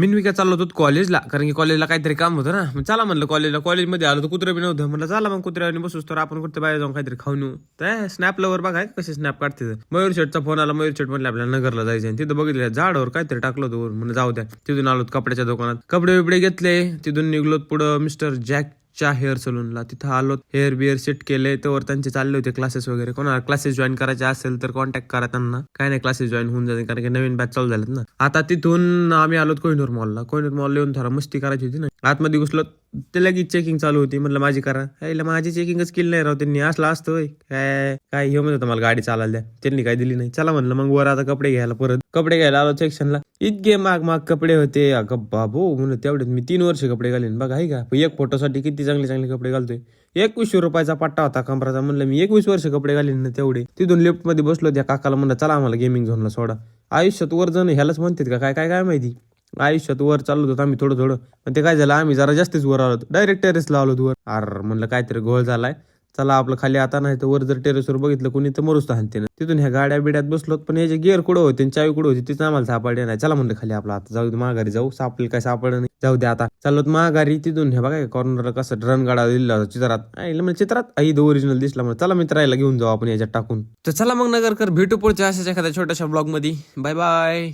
मी मी काय चाललो होतो कॉलेजला कारण की कॉलेजला काहीतरी काम होतं ना. मग चला म्हणलं कॉलेजला. कॉलेजमध्ये आलो तर कुत्रं बी नव्हतं. म्हणलं चला मग कुत्र्याने बसूस तर आपण कुठं बाहेर जाऊन काहीतरी खाऊन येऊ. तर स्नॅप लवर बघा कसे स्नॅप काढते मयूर शेटचा फोन आला मयूर शेट म्हणलं आपल्याला नगरला जायचं आहे. तिथं बघितलं झाडावर काहीतरी टाकलं होतं वर. जाऊ द्या. तिथून आलो कपड्याच्या दुकानात. कपडे बिपडे घेतले. तिथून निघलो पुढं मिस्टर जॅक च्या हेअर सलूनला तिथं आलो हेअर बिअर सेट केले त्यावर त्यांचे चालले होते क्लासेस वगैरे. कोणाला क्लासेस जॉईन करायचे असेल तर कॉन्टॅक्ट करा त्यांना. काय नाही क्लासेस जॉईन होऊन जाते कारण की नवीन बॅच चालू झालेत ना. आता तिथून आम्ही आलो कोहिनूर मॉलला कोहिनूर मॉल येऊन थोडा मस्ती करायची होती ना. आतमध्ये घुसलो ते लगेच चेकिंग चालू होती. म्हटलं माझी करा. यायला माझी चेकिंगच केली नाही राव त्यांनी. असला असतं होय. काय काय हे म्हणत होतं मला गाडी चालायला द्या. त्यांनी काय दिली नाही. चला म्हणलं मग वर आता कपडे घ्यायला परत. कपडे घ्यायला आलो सेक्शनला इतके माग माग कपडे होते. बाबू म्हणून तेवढेच मी तीन वर्ष कपडे घालीन. बघा आहे का? एक फोटोसाठी किती चांगले चांगले कपडे घालतोय. एकवीसशे रुपयाचा पट्टा होता कमराचा. म्हणलं मी एकवीस वर्ष कपडे घालीन ना तेवढे. तिथून लिफ्टमध्ये बसलो त्या काकाला. म्हणलं चला आम्हाला गेमिंग झोनला सोडा. आयुष्यात वर जण ह्यालाच म्हणतात का? काय काय काय माहिती? आयुष्यात वर चाललो होतो आम्ही थोडं थोडं. पण ते काय झालं आम्ही जरा जास्तीच वर आलो डायरेक्ट टेरेसला आलो वर. अर म्हणलं काहीतरी घोळ झालाय. चला आपलं खाली आता नाही तर वर जर टेरेसवर बघितलं कोणी तर मरूच तर ना तिथून ह्या गाड्या बिड्यात बसलो पण याचे गिअर कुठं होते आणि चावी कुठं होती तिथं आम्हाला सापडले नाही. चला म्हणलं खाली आपला आता जाऊ दे माघारी जाऊ. सापडेल काय सापडलं नाही. जाऊ दे आता. चाललो माघारी. तिथून हे बघा कॉर्नरला कसं ड्रन गाडा दिला होता चित्रात. म्हणजे चित्रात? आई ओरिजिनल दिसला म्हणजे चला मित्राला घेऊन जाऊ आपण याच्यात टाकून. तर चला मग नगरकर भेटू पुढच्या अशाच एखाद्या छोट्याशा ब्लॉगमध्ये बाय बाय